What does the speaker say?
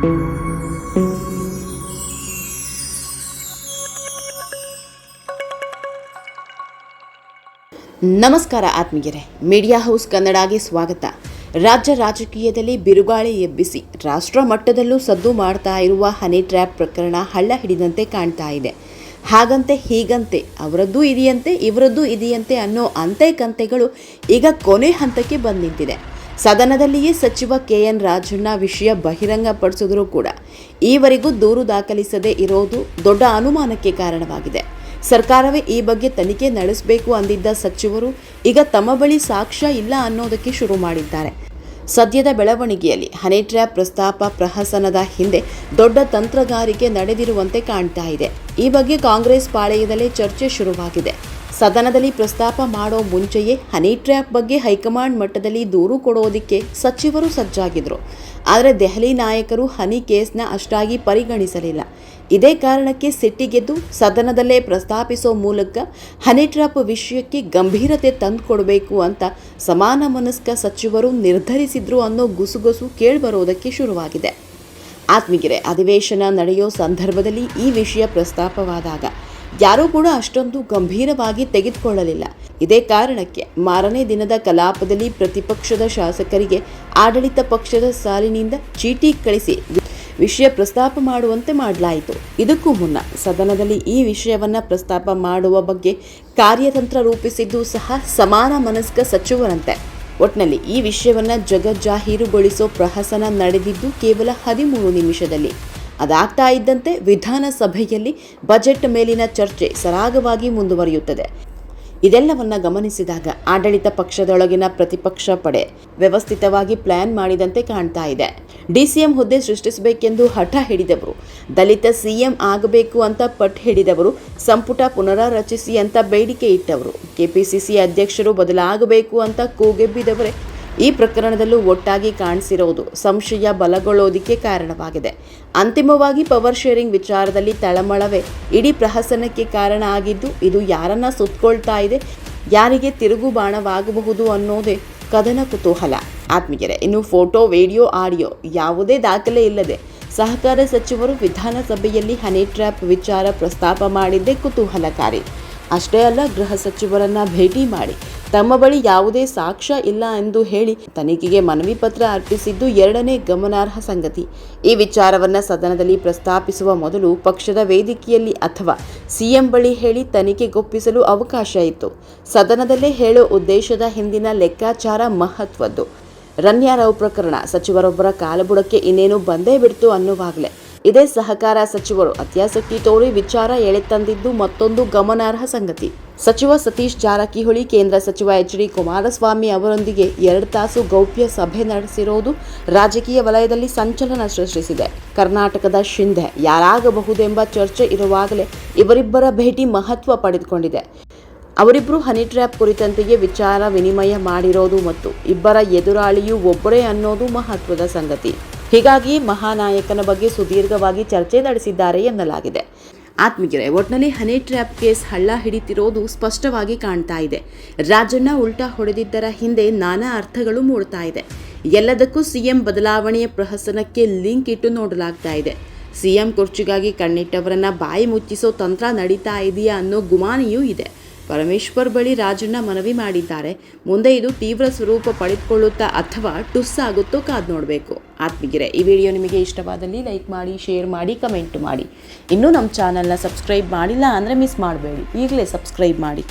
ನಮಸ್ಕಾರ ಆತ್ಮೀಯರೇ, media house ಕನ್ನಡಗೆ ಸ್ವಾಗತ. ರಾಜ್ಯ ರಾಜಕೀಯದಲ್ಲಿ ಬಿರುಗಾಳಿ ಎಬ್ಬಿಸಿ ರಾಷ್ಟ್ರ ಮಟ್ಟದಲ್ಲೂ ಸದ್ದು ಮಾಡ್ತಾ ಇರುವ ಹನಿ ಟ್ರ್ಯಾಪ್ ಪ್ರಕರಣ ಹಳ್ಳ ಹಿಡಿದಂತೆ ಕಾಣ್ತಾ ಇದೆ. ಹಾಗಂತೆ ಹೀಗಂತೆ, ಅವರದ್ದೂ ಇದೆಯಂತೆ, ಇವರದ್ದೂ ಇದೆಯಂತೆ ಅನ್ನೋ ಅಂತೆ ಕಂತೆಗಳು ಈಗ ಕೊನೆ ಹಂತಕ್ಕೆ ಬಂದು ನಿಂತಿದೆ. ಸದನದಲ್ಲಿಯೇ ಸಚಿವ ಕೆ ಎನ್ ರಾಜಣ್ಣ ವಿಷಯ ಬಹಿರಂಗಪಡಿಸಿದರೂ ಕೂಡ ಈವರೆಗೂ ದೂರು ದಾಖಲಿಸದೇ ಇರೋದು ದೊಡ್ಡ ಅನುಮಾನಕ್ಕೆ ಕಾರಣವಾಗಿದೆ. ಸರ್ಕಾರವೇ ಈ ಬಗ್ಗೆ ತನಿಖೆ ನಡೆಸಬೇಕು ಅಂದಿದ್ದ ಸಚಿವರು ಈಗ ತಮ್ಮ ಬಳಿ ಸಾಕ್ಷ್ಯ ಇಲ್ಲ ಅನ್ನೋದಕ್ಕೆ ಶುರು ಮಾಡಿದ್ದಾರೆ. ಸದ್ಯದ ಬೆಳವಣಿಗೆಯಲ್ಲಿ ಹನಿ ಪ್ರಸ್ತಾಪ ಪ್ರಹಸನದ ಹಿಂದೆ ದೊಡ್ಡ ತಂತ್ರಗಾರಿಕೆ ನಡೆದಿರುವಂತೆ ಕಾಣ್ತಾ ಇದೆ. ಈ ಬಗ್ಗೆ ಕಾಂಗ್ರೆಸ್ ಪಾಳೆಯದಲ್ಲೇ ಚರ್ಚೆ ಶುರುವಾಗಿದೆ. ಸದನದಲ್ಲಿ ಪ್ರಸ್ತಾಪ ಮಾಡೋ ಮುಂಚೆಯೇ ಹನಿ ಟ್ರ್ಯಾಪ್ ಬಗ್ಗೆ ಹೈಕಮಾಂಡ್ ಮಟ್ಟದಲ್ಲಿ ದೂರು ಕೊಡೋದಕ್ಕೆ ಸಚಿವರು ಸಜ್ಜಾಗಿದ್ರು. ಆದರೆ ದೆಹಲಿ ನಾಯಕರು ಹನಿ ಕೇಸ್ನ ಅಷ್ಟಾಗಿ ಪರಿಗಣಿಸಲಿಲ್ಲ. ಇದೇ ಕಾರಣಕ್ಕೆ ಸಿಟ್ಟಿಗೆದ್ದು ಸದನದಲ್ಲೇ ಪ್ರಸ್ತಾಪಿಸೋ ಮೂಲಕ ಹನಿ ಟ್ರ್ಯಾಪ್ ವಿಷಯಕ್ಕೆ ಗಂಭೀರತೆ ತಂದುಕೊಡಬೇಕು ಅಂತ ಸಮಾನ ಮನಸ್ಕ ಸಚಿವರು ನಿರ್ಧರಿಸಿದ್ರು ಅನ್ನೋ ಗುಸುಗುಸು ಕೇಳಿಬರೋದಕ್ಕೆ ಶುರುವಾಗಿದೆ. ಆತ್ಮಗಿರೆ ಅಧಿವೇಶನ ನಡೆಯೋ ಸಂದರ್ಭದಲ್ಲಿ ಈ ವಿಷಯ ಪ್ರಸ್ತಾಪವಾದಾಗ ಯಾರೂ ಕೂಡ ಅಷ್ಟೊಂದು ಗಂಭೀರವಾಗಿ ತೆಗೆದುಕೊಳ್ಳಲಿಲ್ಲ. ಇದೇ ಕಾರಣಕ್ಕೆ ಮಾರನೇ ದಿನದ ಕಲಾಪದಲ್ಲಿ ಪ್ರತಿಪಕ್ಷದ ಶಾಸಕರಿಗೆ ಆಡಳಿತ ಪಕ್ಷದ ಸಾಲಿನಿಂದ ಚೀಟಿ ಕಳಿಸಿ ವಿಷಯ ಪ್ರಸ್ತಾಪ ಮಾಡುವಂತೆ ಮಾಡಲಾಯಿತು. ಇದಕ್ಕೂ ಮುನ್ನ ಸದನದಲ್ಲಿ ಈ ವಿಷಯವನ್ನ ಪ್ರಸ್ತಾಪ ಮಾಡುವ ಬಗ್ಗೆ ಕಾರ್ಯತಂತ್ರ ರೂಪಿಸಿದ್ದು ಸಹ ಸಮಾನ ಮನಸ್ಕ ಸಚಿವರಂತೆ. ಒಟ್ನಲ್ಲಿ ಈ ವಿಷಯವನ್ನ ಜಗಜ್ಜಾಹೀರುಗೊಳಿಸೋ ಪ್ರಹಸನ ನಡೆದಿದ್ದು ಕೇವಲ ಹದಿಮೂರು ನಿಮಿಷದಲ್ಲಿ. ಅದಾಗ್ತಾ ಇದ್ದಂತೆ ವಿಧಾನಸಭೆಯಲ್ಲಿ ಬಜೆಟ್ ಮೇಲಿನ ಚರ್ಚೆ ಸರಾಗವಾಗಿ ಮುಂದುವರಿಯುತ್ತದೆ. ಇದೆಲ್ಲವನ್ನ ಗಮನಿಸಿದಾಗ ಆಡಳಿತ ಪಕ್ಷದೊಳಗಿನ ಪ್ರತಿಪಕ್ಷ ಪಡೆ ವ್ಯವಸ್ಥಿತವಾಗಿ ಪ್ಲಾನ್ ಮಾಡಿದಂತೆ ಕಾಣ್ತಾ ಇದೆ. ಡಿಸಿಎಂ ಹುದ್ದೆ ಸೃಷ್ಟಿಸಬೇಕೆಂದು ಹಠ ಹಿಡಿದವರು, ದಲಿತ ಸಿಎಂ ಆಗಬೇಕು ಅಂತ ಪಟ್ ಹಿಡಿದವರು, ಸಂಪುಟ ಪುನರಾರಚಿಸಿ ಅಂತ ಬೇಡಿಕೆ ಇಟ್ಟವರು, ಕೆಪಿಸಿಸಿ ಅಧ್ಯಕ್ಷರು ಬದಲಾಗಬೇಕು ಅಂತ ಕೂಗೆಬ್ಬಿದವರೇ ಈ ಪ್ರಕರಣದಲ್ಲೂ ಒಟ್ಟಾಗಿ ಕಾಣಿಸಿರೋದು ಸಂಶಯ ಬಲಗೊಳ್ಳೋದಿಕ್ಕೆ ಕಾರಣವಾಗಿದೆ. ಅಂತಿಮವಾಗಿ ಪವರ್ ಶೇರಿಂಗ್ ವಿಚಾರದಲ್ಲಿ ತಳಮಳವೇ ಇಡೀ ಪ್ರಹಸನಕ್ಕೆ ಕಾರಣ ಆಗಿದ್ದು, ಇದು ಯಾರನ್ನ ಸುತ್ತಕೊಳ್ತಾ ಇದೆ, ಯಾರಿಗೆ ತಿರುಗು ಬಾಣವಾಗಬಹುದು ಅನ್ನೋದೇ ಕದನ ಕುತೂಹಲ. ಆತ್ಮೀಯರೇ, ಇನ್ನು ಫೋಟೋ, ವಿಡಿಯೋ, ಆಡಿಯೋ ಯಾವುದೇ ದಾಖಲೆ ಇಲ್ಲದೆ ಸಹಕಾರ ಸಚಿವರು ವಿಧಾನಸಭೆಯಲ್ಲಿ ಹನಿ ಟ್ರ್ಯಾಪ್ ವಿಚಾರ ಪ್ರಸ್ತಾಪ ಮಾಡಿದ್ದೇ ಕುತೂಹಲಕಾರಿ. ಅಷ್ಟೇ ಅಲ್ಲ, ಗೃಹ ಸಚಿವರನ್ನ ಭೇಟಿ ಮಾಡಿ. ತಮ್ಮ ಬಳಿ ಯಾವುದೇ ಸಾಕ್ಷ್ಯ ಇಲ್ಲ ಎಂದು ಹೇಳಿ ತನಿಖೆಗೆ ಮನವಿ ಪತ್ರ ಅರ್ಪಿಸಿದ್ದು ಎರಡನೇ ಗಮನಾರ್ಹ ಸಂಗತಿ. ಈ ವಿಚಾರವನ್ನ ಸದನದಲ್ಲಿ ಪ್ರಸ್ತಾಪಿಸುವ ಮೊದಲು ಪಕ್ಷದ ವೇದಿಕೆಯಲ್ಲಿ ಅಥವಾ ಸಿಎಂ ಬಳಿ ಹೇಳಿ ತನಿಖೆಗೊಪ್ಪಿಸಲು ಅವಕಾಶ ಇತ್ತು. ಸದನದಲ್ಲೇ ಹೇಳೋ ಉದ್ದೇಶದ ಹಿಂದಿನ ಲೆಕ್ಕಾಚಾರ ಮಹತ್ವದ್ದು. ರನ್ಯಾರಾವ್ ಪ್ರಕರಣ ಸಚಿವರೊಬ್ಬರ ಕಾಲಬುಡಕ್ಕೆ ಇನ್ನೇನು ಬಂದೇ ಬಿಡ್ತು ಅನ್ನುವಾಗಲೇ ಇದೇ ಸಹಕಾರ ಸಚಿವರು ಅತ್ಯಾಸಕ್ತಿ ತೋರಿ ವಿಚಾರ ಎಳೆತಂದಿದ್ದು ಮತ್ತೊಂದು ಗಮನಾರ್ಹ ಸಂಗತಿ. ಸಚಿವ ಸತೀಶ್ ಜಾರಕಿಹೊಳಿ, ಕೇಂದ್ರ ಸಚಿವ ಎಚ್ ಡಿ ಕುಮಾರಸ್ವಾಮಿ ಅವರೊಂದಿಗೆ ಎರಡು ತಾಸು ಗೌಪ್ಯ ಸಭೆ ನಡೆಸಿರೋದು ರಾಜಕೀಯ ವಲಯದಲ್ಲಿ ಸಂಚಲನ ಸೃಷ್ಟಿಸಿದೆ. ಕರ್ನಾಟಕದ ಶಿಂಧೆ ಯಾರಾಗಬಹುದೆಂಬ ಚರ್ಚೆ ಇರುವಾಗಲೇ ಇವರಿಬ್ಬರ ಭೇಟಿ ಮಹತ್ವ ಪಡೆದುಕೊಂಡಿದೆ. ಅವರಿಬ್ಬರು ಹನಿ ಟ್ರ್ಯಾಪ್ ಕುರಿತಂತೆಯೇ ವಿಚಾರ ವಿನಿಮಯ ಮಾಡಿರೋದು ಮತ್ತು ಇಬ್ಬರ ಎದುರಾಳಿಯೂ ಒಬ್ಬರೇ ಅನ್ನೋದು ಮಹತ್ವದ ಸಂಗತಿ. ಹೀಗಾಗಿ ಮಹಾನಾಯಕನ ಬಗ್ಗೆ ಸುದೀರ್ಘವಾಗಿ ಚರ್ಚೆ ನಡೆಸಿದ್ದಾರೆ ಎನ್ನಲಾಗಿದೆ. ಆತ್ಮೀಯರೇ, ಒಟ್ನಲ್ಲಿ ಹನಿ ಟ್ರ್ಯಾಪ್ ಕೇಸ್ ಹಳ್ಳ ಹಿಡಿತಿರೋದು ಸ್ಪಷ್ಟವಾಗಿ ಕಾಣ್ತಾ ಇದೆ. ರಾಜಣ್ಣ ಉಲ್ಟಾ ಹೊಡೆದಿದ್ದರ ಹಿಂದೆ ನಾನಾ ಅರ್ಥಗಳು ಮೂಡ್ತಾ ಇದೆ. ಎಲ್ಲದಕ್ಕೂ ಸಿಎಂ ಬದಲಾವಣೆಯ ಪ್ರಹಸನಕ್ಕೆ ಲಿಂಕ್ ಇಟ್ಟು ನೋಡಲಾಗ್ತಾ ಇದೆ. ಸಿಎಂ ಕುರ್ಚಿಗಾಗಿ ಕಣ್ಣಿಟ್ಟವರನ್ನ ಬಾಯಿ ಮುಚ್ಚಿಸೋ ತಂತ್ರ ನಡೀತಾ ಇದೆಯಾ ಅನ್ನೋ ಗುಮಾನಿಯೂ ಇದೆ. ಪರಮೇಶ್ವರ್ ಬಳಿ ರಾಜಣ್ಣ ಮನವಿ ಮಾಡಿದ್ದಾರೆ. ಮುಂದೆ ಇದು ತೀವ್ರ ಸ್ವರೂಪ ಪಡೆದುಕೊಳ್ಳುತ್ತಾ ಅಥವಾ ಟುಸ್ ಆಗುತ್ತೋ ಕಾದ್ ನೋಡಬೇಕು. ಆತ್ಮೀಗಿರೆ ಈ ವಿಡಿಯೋ ನಿಮಗೆ ಇಷ್ಟವಾದಲ್ಲಿ ಲೈಕ್ ಮಾಡಿ, ಶೇರ್ ಮಾಡಿ, ಕಮೆಂಟ್ ಮಾಡಿ. ಇನ್ನೂ ನಮ್ಮ ಚಾನಲ್ನ ಸಬ್ಸ್ಕ್ರೈಬ್ ಮಾಡಿಲ್ಲ ಅಂದರೆ ಮಿಸ್ ಮಾಡಬೇಡಿ. ಈಗಲೇ ಸಬ್ಸ್ಕ್ರೈಬ್ ಮಾಡಿ.